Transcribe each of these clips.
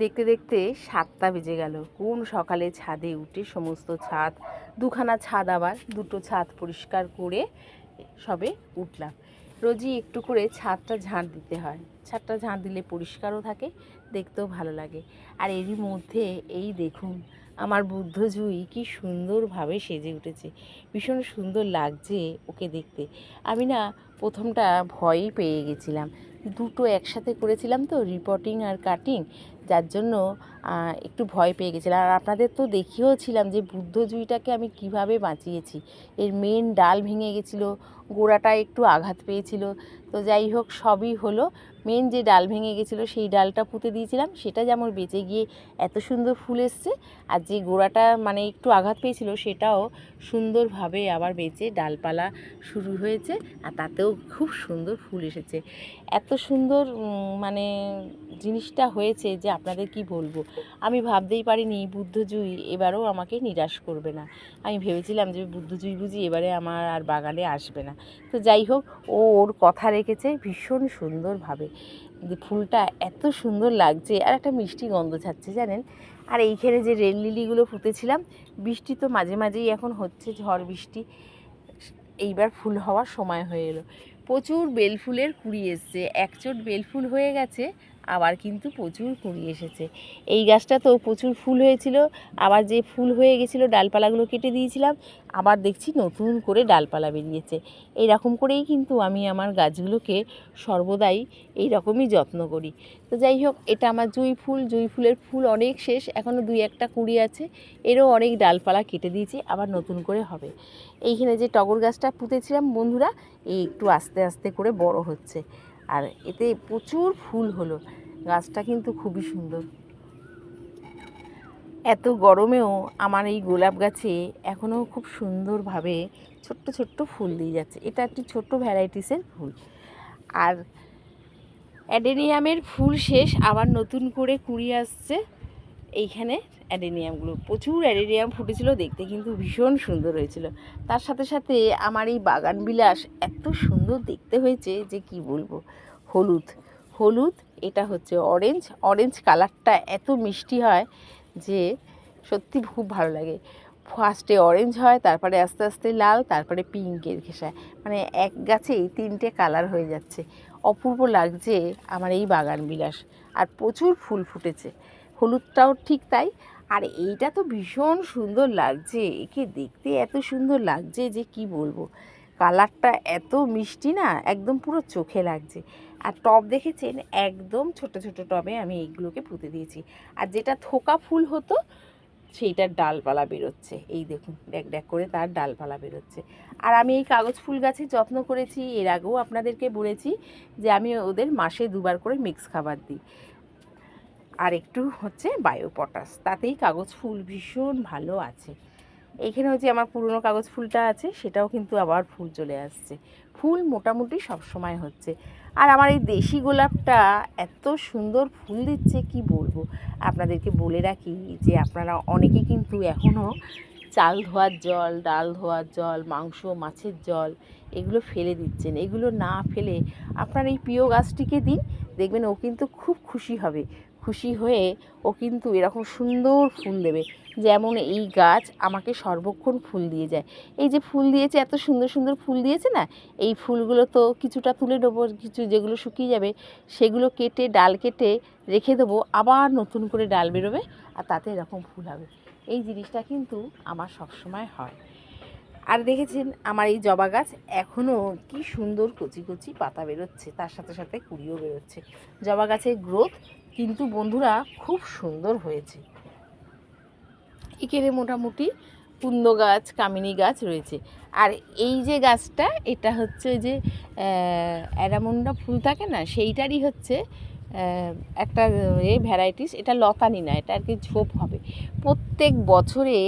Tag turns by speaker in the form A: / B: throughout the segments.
A: দেখতে দেখতে সাতটা বেজে গেল। কোন সকালে ছাদে উঠে সমস্ত ছাদ, দুখানা ছাদ আবার, দুটো ছাদ পরিষ্কার করে সবে উঠলাম। রোজই একটু করে ছাদটা ঝাঁট দিতে হয়। ছাদটা ঝাঁট দিলে পরিষ্কারও থাকে, দেখতেও ভালো লাগে। আর এরই মধ্যে এই দেখুন, আমার বুদ্ধ জুই কি সুন্দরভাবে সেজে উঠেছে। ভীষণ সুন্দর লাগছে ওকে দেখতে। আমি না প্রথমটা ভয়ই পেয়ে গেছিলাম। দুটো একসাথে করেছিলাম তো রিপোর্টিং আর কাটিং যার জন্য একটু ভয় পেয়ে গেছিলাম। আর আপনাদের তো দেখিয়েও ছিলাম যে বুদ্ধ জুইটাকে আমি কীভাবে বাঁচিয়েছি। এর মেন ডাল ভেঙে গেছিল, গোড়াটা একটু আঘাত পেয়েছিল। তো যাই হোক, সবই হলো। মেন যে ডাল ভেঙে গেছিল, সেই ডালটা পুঁতে দিয়েছিলাম। সেটা যেমন বেঁচে গিয়ে এত সুন্দর ফুল এসছে, আর যে গোড়াটা মানে একটু আঘাত পেয়েছিল, সেটাও সুন্দরভাবে আবার বেঁচে ডালপালা শুরু হয়েছে। আর তাতেও খুব সুন্দর ফুল এসেছে। এত সুন্দর মানে জিনিসটা হয়েছে যে আপনাদের কি বলব? আমি ভাবতেই পারিনি বুদ্ধজুই এবারও আমাকে নিরাশ করবে না। আমি ভেবেছিলাম যে বুদ্ধজুই বুঝি এবারে আমার আর বাগানে আসবে না। তো যাই হোক, ও ওর কথা রেখেছে ভীষণ সুন্দরভাবে। ফুলটা এত সুন্দর লাগছে আর একটা মিষ্টি গন্ধ ছাড়ছে, জানেন? আর এইখানে যে রেল লিলিগুলো পুঁতেছিলাম বৃষ্টি তো মাঝে মাঝেই এখন হচ্ছে ঝড় বৃষ্টি। এইবার ফুল হওয়ার সময় হয়ে এলো। প্রচুর বেলফুলের কুড়ি এসছে একচোট বেলফুল হয়ে গেছে আবার কিন্তু প্রচুর কুড়ি এসেছে। এই গাছটা তো প্রচুর ফুল হয়েছিল, আবার যে ফুল হয়ে গেছিল ডালপালাগুলো কেটে দিয়েছিলাম, আবার দেখছি নতুন করে ডালপালা বেরিয়েছে। এই রকম করেই কিন্তু আমি আমার গাছগুলোকে সর্বদাই এই রকমই যত্ন করি। তো যাই হোক, এটা আমার জুঁই ফুল, জুঁই ফুলের ফুল অনেক শেষ এখনও দুই একটা কুড়ি আছে, এরও অনেক ডালপালা কেটে দিয়েছি, আবার নতুন করে হবে। এইখানে যে টগর গাছটা পুঁতেছিলাম বন্ধুরা, এই একটু আস্তে আস্তে করে বড় হচ্ছে। আর এতে প্রচুর ফুল হলো। গাছটা কিন্তু খুবই সুন্দর। এত গরমেও আমার এই গোলাপ গাছে এখনও খুব সুন্দরভাবে ছোট্ট ছোট্ট ফুল দিয়ে যাচ্ছে। এটা একটি ছোট্ট ভ্যারাইটিসের ফুল। আর অ্যাডেনিয়ামের ফুল শেষ, আবার নতুন করে কুড়ি আসছে। এইখানে অ্যাডেনিয়ামগুলো। প্রচুর অ্যাডেনিয়াম ফুটেছিল, দেখতে কিন্তু ভীষণ সুন্দর হয়েছিল। তার সাথে সাথে আমার এই বাগান বিলাস এত সুন্দর দেখতে হয়েছে যে কি বলব? হলুদ। হলুদ, এটা হচ্ছে অরেঞ্জ অরেঞ্জ কালারটা এত মিষ্টি হয় যে সত্যি খুব ভালো লাগে। ফার্স্টে অরেঞ্জ হয়, তারপরে আস্তে আস্তে লাল, তারপরে পিঙ্কের ঘেঁষায় মানে এক গাছেই তিনটে কালার হয়ে যাচ্ছে। অপূর্ব লাগছে আমার এই বাগান বিলাস। আর প্রচুর ফুল ফুটেছে। হলুদটাও ঠিক তাই। আর এইটা তো ভীষণ সুন্দর লাগছে, একে দেখতে এত সুন্দর লাগছে যে কি বলব? কালারটা এত মিষ্টি না, একদম পুরো চোখে লাগছে। আর টব দেখেছেন? একদম ছোট ছোট টবে আমি এইগুলোকে পুঁতে দিয়েছি। আর যেটা থোকা ফুল হতো, সেইটার ডালপালা বেরোচ্ছে। এই দেখুন ড্যাক ড্যাক করে তার ডালপালা বেরোচ্ছে। আর আমি এই কাগজ ফুল গাছের যত্ন করেছি, এর আগেও আপনাদেরকে বলেছি যে আমি ওদের মাসে দুবার করে মিক্স খাবার দিই। আর একটু হচ্ছে বায়ো পটাশ। তাতেই কাগজ ফুল ভীষণ ভালো আছে। এখানে হচ্ছে আমার পুরনো কাগজ ফুলটা আছে, সেটাও কিন্তু আবার ফুল চলে আসছে। ফুল মোটামুটি সব সময় হচ্ছে। আর আমার এই দেশি গোলাপটা এত সুন্দর ফুল দিচ্ছে, কি বলব? আপনাদেরকে বলে রাখি যে আপনারা অনেকে কিন্তু এখনও চাল ধোয়ার জল, ডাল ধোয়ার জল, মাংস, মাছের জল এগুলো ফেলে দিচ্ছেন। এগুলো না ফেলে আপনার এই প্রিয় গাছটিকে দিন, দেখবেন ও কিন্তু খুব খুশি হবে। খুশি হয়ে ও কিন্তু এরকম সুন্দর ফুল দেবে। যেমন এই গাছ আমাকে সর্বক্ষণ ফুল দিয়ে যায়। এই যে ফুল দিয়েছে, এত সুন্দর সুন্দর ফুল দিয়েছে না? এই ফুলগুলো তো কিছুটা তুলে নেব, কিছু যেগুলো শুকিয়ে যাবে, সেগুলো কেটে, ডাল কেটে রেখে দেবো, আবার নতুন করে ডাল বেরোবে আর তাতে এরকম ফুল হবে। এই জিনিসটা কিন্তু আমার সবসময় হয়। আর দেখেছেন আমার এই জবা গাছ এখনও কি সুন্দর কচি কচি পাতা বেরোচ্ছে, তার সাথে সাথে কুড়িও বেরোচ্ছে। জবা গাছের গ্রোথ কিন্তু বন্ধুরা খুব সুন্দর হয়েছে। এখানে মোটামুটি কুন্দ গাছ, কামিনী গাছ রয়েছে। আর এই যে গাছটা, এটা হচ্ছে যে অ্যারামুন্ডা ফুল থাকে না, সেইটারই হচ্ছে একটা এ ভ্যারাইটিস এটা লতানি না, এটা আর কি ঝোপ হবে। প্রত্যেক বছরে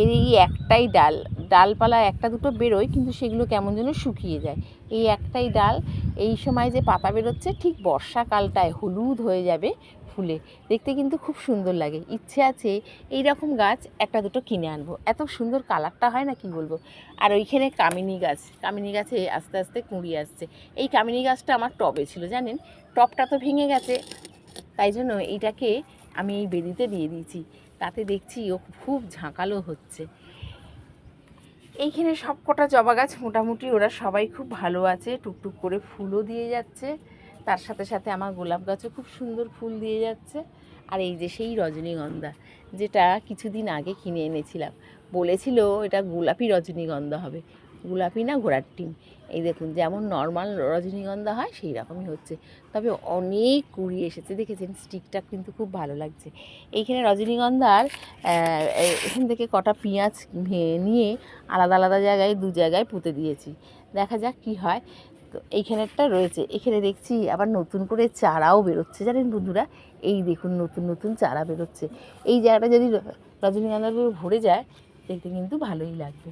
A: এর এই একটাই ডাল ডালপালা একটা দুটো বেরোয়, কিন্তু সেগুলো কেমন যেন শুকিয়ে যায়। এই একটাই ডাল, এই সময় যে পাতা বেরোচ্ছে, ঠিক বর্ষাকালটায় হলুদ হয়ে যাবে ফুলে। দেখতে কিন্তু খুব সুন্দর লাগে। ইচ্ছে আছে এই রকম গাছ একটা দুটো কিনে আনব। এত সুন্দর কালারটা হয় না, কি বলব? আর ওইখানে কামিনী গাছ, কামিনী গাছে আস্তে আস্তে কুঁড়ি আসছে। এই কামিনী গাছটা আমার টবে ছিল, জানেন? টবটা তো ভেঙে গেছে। তাই জন্য এইটাকে আমি এই বেদিতে দিয়ে দিয়েছি। তাতে দেখছি ও খুব ঝাঁকালো হচ্ছে। এইখানে সব কটা জবা গাছ মোটামুটি ওরা সবাই খুব ভালো আছে, টুকটুক করে ফুলও দিয়ে যাচ্ছে। তার সাথে সাথে আমার গোলাপ গাছও খুব সুন্দর ফুল দিয়ে যাচ্ছে। আর এই যে সেই রজনীগন্ধা, যেটা কিছুদিন আগে কিনে এনেছিলাম। বলেছিল এটা গোলাপি রজনীগন্ধা হবে। গোলাপি না ঘোড়ার টিম এই দেখুন, যেমন নর্মাল রজনীগন্ধা হয় সেই রকমই হচ্ছে। তবে অনেক কুড়ি এসেছে, দেখেছেন? স্টিকটা কিন্তু খুব ভালো লাগছে। এইখানে রজনীগন্ধার এখান থেকে কটা পেঁয়াজ নিয়ে আলাদা আলাদা জায়গায়, দু জায়গায় পুঁতে দিয়েছি। দেখা যাক কি হয়। তো এইখানেরটা রয়েছে। এখানে দেখছি আবার নতুন করে চারাও বেরোচ্ছে। জানেন বন্ধুরা? এই দেখুন, নতুন নতুন চারা বেরোচ্ছে। এই জায়গাটা যদি রজনীগন্ধাগুলো ভরে যায়, দেখতে কিন্তু ভালোই লাগবে।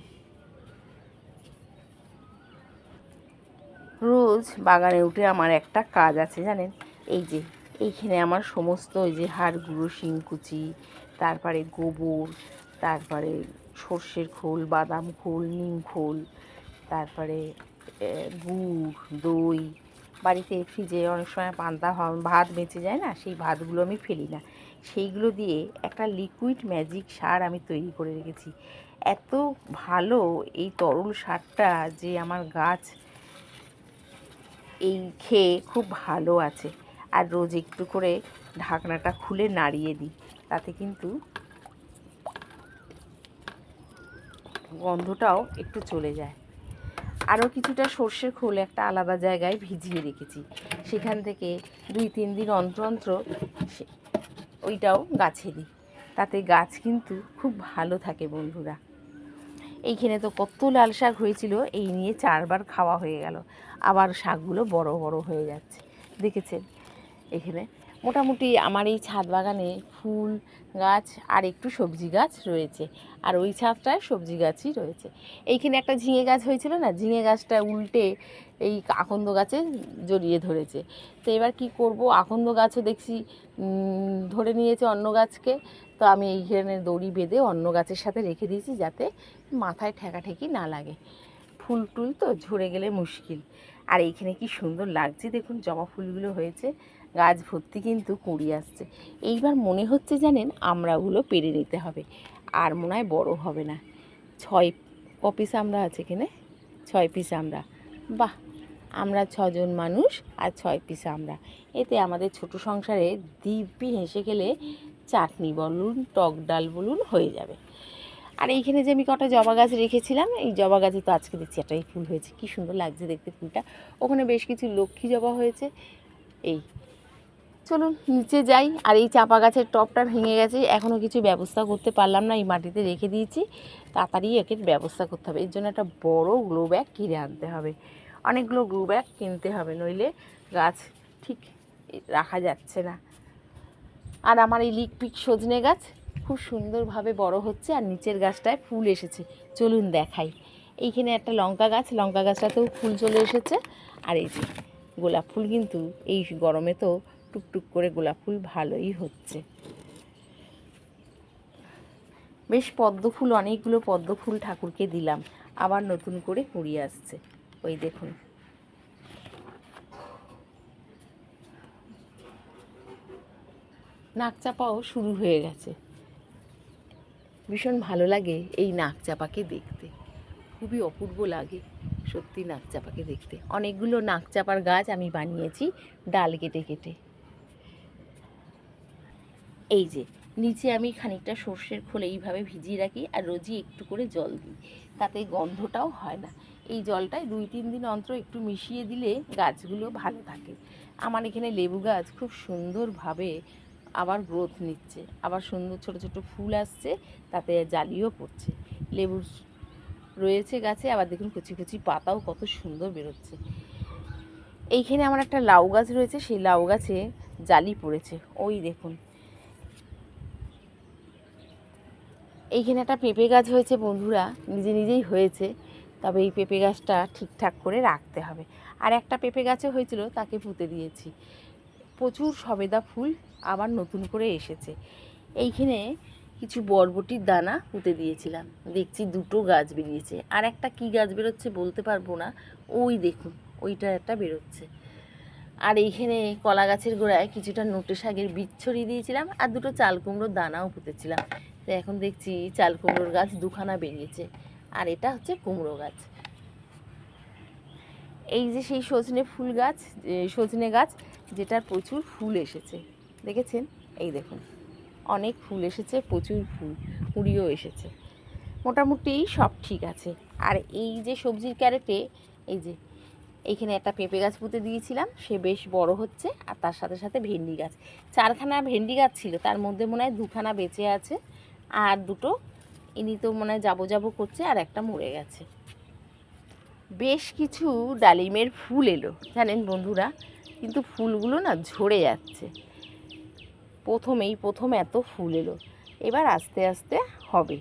A: রোজ বাগানে উঠে আমার একটা কাজ আছে জানেন? এই যে, এইখানে আমার সমস্ত ওই যে হাড় গুঁড়ো, শিংকুচি, তারপরে গোবর, তারপরে সর্ষের খোল, বাদাম খোল, নিম খোল, তারপরে গুড়, দই। বাড়িতে ফ্রিজে অনেক সময় পান্তা ভাত বেঁচে যায় না? সেই ভাতগুলো আমি ফেলি না। সেইগুলো দিয়ে একটা লিকুইড ম্যাজিক সার আমি তৈরি করে রেখেছি। এত ভালো এই তরল সারটা যে আমার গাছ এই খেয়ে খুব ভালো আছে। আর রোজ একটু করে ঢাকনাটা খুলে নাড়িয়ে দিই, তাতে কিন্তু গন্ধটাও একটু চলে যায়। আরও কিছুটা সর্ষের খোল একটা আলাদা জায়গায় ভিজিয়ে রেখেছি। সেখান থেকে দুই তিন দিন অন্তর অন্তর ওইটাও গাছে দিই। তাতে গাছ কিন্তু খুব ভালো থাকে বন্ধুরা। এইখানে তো কত লাল শাক হয়েছিল, এই নিয়ে চারবার খাওয়া হয়ে গেল। আবার শাকগুলো বড় বড় হয়ে যাচ্ছে। দেখেছেন? এখানে মোটামুটি আমার এই ছাদ বাগানে ফুল গাছ আর একটু সবজি গাছ রয়েছে। আর ওই ছাদটায় সবজি গাছই রয়েছে। এইখানে একটা ঝিঙে গাছ হয়েছিল না? ঝিঙে গাছটা উল্টে এই আকন্দ গাছে জড়িয়ে ধরেছে। তো এবার কি করব? আকন্দ গাছও দেখছি ধরে নিয়েছে অন্য গাছকে। তো আমি এইখানে দড়ি বেঁধে অন্য গাছের সাথে রেখে দিয়েছি যাতে মাথায় ঠেকাঠেকি না লাগে। ফুল টুল তো ঝরে গেলে মুশকিল। আর এইখানে কি সুন্দর লাগছে দেখুন, জবা ফুলগুলো হয়েছে, গাছ ভর্তি কিন্তু কুঁড়ি আসছে। এইবার মনে হচ্ছে জানেন আমড়াগুলো পেরে নিতে হবে, আর মনে হয় বড়ো হবে না। ছয়, ক পিস আমরা আছে এখানে? ছয় পিস আমরা। বাহ! আমরা ছজন মানুষ আর ছয় পিস আমরা। এতে আমাদের ছোট সংসারে দিব্যি হেসে গেলে চাটনি বলুন, টক ডাল বলুন হয়ে যাবে। আর এইখানে যে আমি কটা জবা গাছ রেখেছিলাম, এই জবা গাছে তো আজকে দেখছি একটাই ফুল হয়েছে। কি সুন্দর লাগছে দেখতে ফুলটা। ওখানে বেশ কিছু লক্ষ্মী জবা হয়েছে। এই, চলুন নিচে যাই। আর এই চাপা গাছের টপটা ভেঙে গেছে। এখনও কিছু ব্যবস্থা করতে পারলাম না, এই মাটিতে রেখে দিয়েছি। তাড়াতাড়ি একে ব্যবস্থা করতে হবে। এর জন্য একটা বড় গ্লো ব্যাগ কিনে আনতে হবে। অনেকগুলো গ্লো ব্যাগ কিনতে হবে, নইলে গাছ ঠিক রাখা যাচ্ছে না। আর আমার এই লিকপিক সজনে গাছ খুব সুন্দরভাবে বড় হচ্ছে আর নিচের গাছটায় ফুল এসেছে। চলুন দেখাই। এইখানে একটা লঙ্কা গাছ, লঙ্কা গাছটাতেও ফুল চলে এসেছে। আর এই যে গোলাপ ফুল কিন্তু এই গরমে তো টুকটুক করে গোলাপ ফুল ভালোই হচ্ছে। বেশ পদ্ম ফুল, অনেকগুলো পদ্ম ফুল ঠাকুরকে দিলাম। আবার নতুন করে কুড়িয়ে আসছে। ওই দেখুন। নাক চাপাও শুরু হয়ে গেছে। ভীষণ ভালো লাগে এই নাক চাপাকে দেখতে। খুবই অপূর্ব লাগে সত্যি নাক চাপাকে দেখতে। অনেকগুলো নাক চাপার গাছ আমি বানিয়েছি ডাল কেটে কেটে। এই যে, নিচে আমি খানিকটা সর্ষের খোল এইভাবে ভিজিয়ে রাখি আর রোজই একটু করে জল দিই। তাতে গন্ধটাও হয় না। এই জলটায় দুই তিন দিন অন্তর একটু মিশিয়ে দিলে গাছগুলো ভালো থাকে। আমার এখানে লেবু গাছ খুব সুন্দরভাবে আবার গ্রোথ নিচ্ছে, আবার সুন্দর ছোট ছোট ফুল আসছে, তাতে জালিও পড়ছে। লেবু রয়েছে গাছে, আবার দেখুন কুচি কুচি পাতাও কত সুন্দর বেরোচ্ছে। এইখানে আমার একটা লাউ গাছ রয়েছে, সেই লাউ গাছে জালি পড়েছে। ওই দেখুন। এইখানে একটা পেঁপে গাছ হয়েছে বন্ধুরা, নিজে নিজেই হয়েছে, তবে এই পেঁপে গাছটা ঠিকঠাক করে রাখতে হবে। আর একটা পেঁপে গাছে হয়েছিল, তাকে পুঁতে দিয়েছি। প্রচুর সবেদা ফুল আবার নতুন করে এসেছে। এইখানে কিছু বরবটির দানা পুঁতে দিয়েছিলাম। দেখছি দুটো গাছ বেরিয়েছে। আর একটা কি গাছ বেরোচ্ছে বলতে পারব না। ওই দেখুন, ওইটা একটা বেরোচ্ছে। আর এইখানে কলা গাছের গোড়ায় কিছুটা নোটে শাকের বীজ ছড়িয়ে দিয়েছিলাম আর দুটো চাল কুমড়োর দানাও পুঁতেছিলাম। তো এখন দেখছি চাল কুমড়োর গাছ দুখানা বেরিয়েছে। আর এটা হচ্ছে কুমড়ো গাছ। এই যে সেই সজনে ফুল গাছ সজনে গাছ যেটার প্রচুর ফুল এসেছে। দেখেছেন? এই দেখুন। অনেক ফুল এসেছে, প্রচুর ফুল, কুড়িও এসেছে। মোটামুটি সব ঠিক আছে। আর এই যে সবজির ক্যারেটে, এই যে এইখানে একটা পেঁপে গাছ পুঁতে দিয়েছিলাম, সে বেশ বড় হচ্ছে আর তার সাথে সাথে ভেন্ডি গাছ। চারখানা ভেন্ডি গাছ ছিল, তার মধ্যে মনে হয় দুখানা বেঁচে আছে আর দুটো ইনি তো মনে হয় যাব যাব করছে আর একটা মরে গেছে। বেশ কিছু ডালিমের ফুল এলো। জানেন বন্ধুরা কিন্তু ফুলগুলো না ঝরে যাচ্ছে। প্রথমেই প্রথম এত ফুল এলো, এবার আস্তে আস্তে হবে।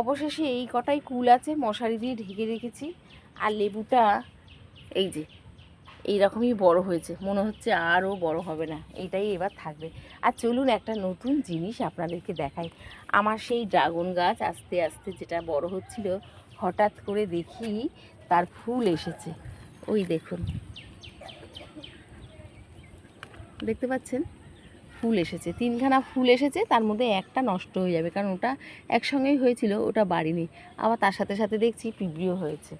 A: অবশেষে এই কটাই কুল আছে, মশারি দিয়ে ঢেকে রেখেছি, আর লেবুটা এই যে, এই রকমই বড় হয়েছে, মনে হচ্ছে আরও বড় হবে না এইটাই এবার থাকবে। আর চলুন একটা নতুন জিনিস আপনাদেরকে দেখাই। আমার সেই ড্রাগন গাছ আস্তে আস্তে যেটা বড় হচ্ছিল, হঠাৎ করে দেখি তার ফুল এসেছে। ওই দেখুন দেখতে পাচ্ছেন? ফুল এসেছে। তিনখানা ফুল এসেছে, তার মধ্যে একটা নষ্ট হয়ে যাবে, কারণ ওটা একসঙ্গেই হয়েছিল, ওটা বাড়িনি। আবার তার সাথে সাথে দেখছি পিঁপড়েও হয়েছে,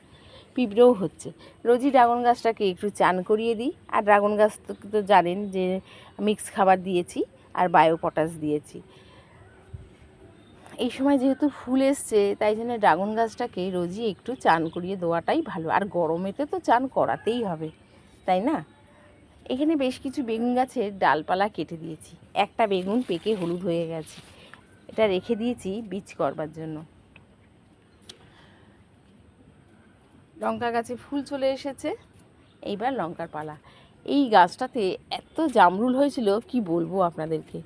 A: পিঁপড়েও হচ্ছে। রোজই ড্রাগন গাছটাকে একটু চান করিয়ে দিই। আর ড্রাগন গাছ তো জানেন যে মিক্স খাবার দিয়েছি আর বায়ো পটাশ দিয়েছি। এই সময় যেহেতু ফুল এসছে, তাই জন্য ড্রাগন গাছটাকে রোজই একটু চান করিয়ে দেওয়াটাই ভালো। আর গরমেতে তো চান করাতেই হবে, তাই না? এখানে বেশ কিছু বেগুন গাছের ডালপালা কেটে দিয়েছি। একটা বেগুন পেকে হলুদ হয়ে গেছে। এটা রেখে দিয়েছি বীজ করবার জন্য। লঙ্কা গাছে ফুল চলে এসেছে। এইবার লঙ্কার পালা। এই গাছটাতে এত জামরুল হয়েছিল, কি বলব আপনাদেরকে?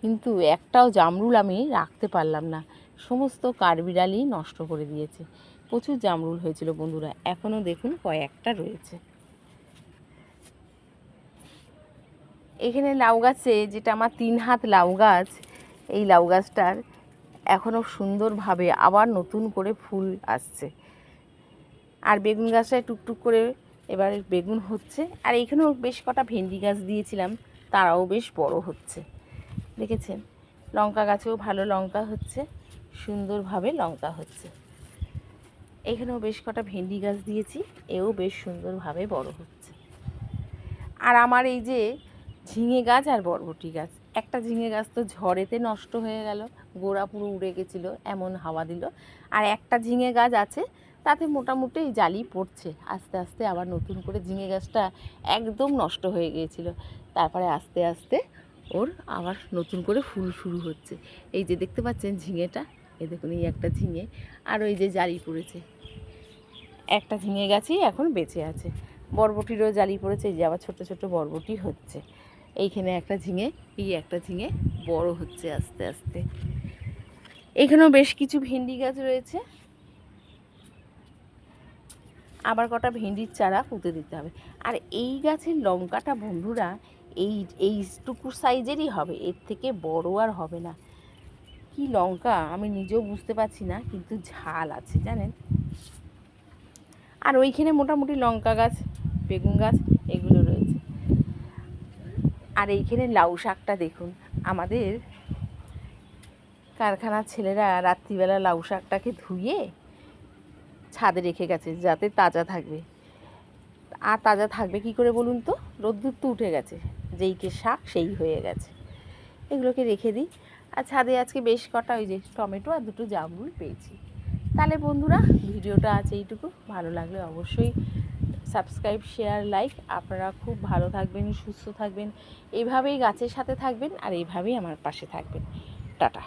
A: কিন্তু একটাও জামরুল আমি রাখতে পারলাম না। সমস্ত কাঠবিড়ালি নষ্ট করে দিয়েছে। প্রচুর জামরুল হয়েছিল বন্ধুরা। এখনও দেখুন কয়েকটা রয়েছে। এখানে লাউ গাছে, যেটা আমার তিন হাত লাউ গাছ, এই লাউ গাছটার এখনও সুন্দরভাবে আবার নতুন করে ফুল আসছে। আর বেগুন গাছটায় টুকটুক করে এবার বেগুন হচ্ছে। আর এখানেও বেশ কটা ভেন্ডি গাছ দিয়েছিলাম, তারাও বেশ বড় হচ্ছে। দেখেছেন? লঙ্কা গাছেও ভালো লঙ্কা হচ্ছে, সুন্দরভাবে লঙ্কা হচ্ছে। এখানেও বেশ কটা ভেন্ডি গাছ দিয়েছি, এও বেশ সুন্দরভাবে বড় হচ্ছে। আর আমার এই যে ঝিঙে গাছ আর বরবটি গাছ। একটা ঝিঙে গাছ তো ঝড়েতে নষ্ট হয়ে গেল, গোড়া পুরো উড়ে গেছিল, এমন হাওয়া দিল। আর একটা ঝিঙে গাছ আছে, তাতে মোটামুটি জালি পড়ছে। আস্তে আস্তে আবার নতুন করে ঝিঙে গাছটা একদম নষ্ট হয়ে গিয়েছিল। তারপরে আস্তে আস্তে ওর আবার নতুন করে ফুল শুরু হচ্ছে। এই যে দেখতে পাচ্ছেন ঝিঙেটা, এই দেখুন এই একটা ঝিঙে। আর ওই যে জালি পড়েছে। একটা ঝিঙে গাছই এখন বেঁচে আছে। বরবটিরও জালি পড়েছে, এই যে আবার ছোটো ছোটো বরবটি হচ্ছে। এইখানে একটা ঝিঙে, এই একটা ঝিঙে, বড় হচ্ছে আস্তে আস্তে। এখানেও বেশ কিছু ভেন্ডি গাছ রয়েছে। আবার কটা ভেন্ডির চারা পুঁতে দিতে হবে। আর এই গাছের লঙ্কাটা বন্ধুরা, এই এইটুকু সাইজেরই হবে, এর থেকে বড় আর হবে না। কি লঙ্কা, আমি নিজেও বুঝতে পারছি না, কিন্তু ঝাল আছে, জানেন? আর ওইখানে মোটামুটি লঙ্কা গাছ, বেগুন গাছ আর এইখানে লাউ শাকটা দেখুন। আমাদের কারখানার ছেলেরা রাত্রিবেলা লাউ শাকটাকে ধুয়ে ছাদে রেখে গেছে, যাতে তাজা থাকবে। আর তাজা থাকবে কি করে বলুন তো? রোদ্দুর তো উঠে গেছে যেইকে শাক সেই হয়ে গেছে। এগুলোকে রেখে দিই। আর ছাদে আজকে বেশ কটা ওই যে টমেটো আর দুটো জামরুল পেয়েছি। তাহলে বন্ধুরা, ভিডিওটা আছে এইটুকু। ভালো লাগলে অবশ্যই সাবস্ক্রাইব, শেয়ার, লাইক। আপনারা খুব ভালো থাকবেন, সুস্থ থাকবেন। এইভাবেই গাছের সাথে থাকবেন আর এইভাবেই আমার পাশে থাকবেন। টাটা।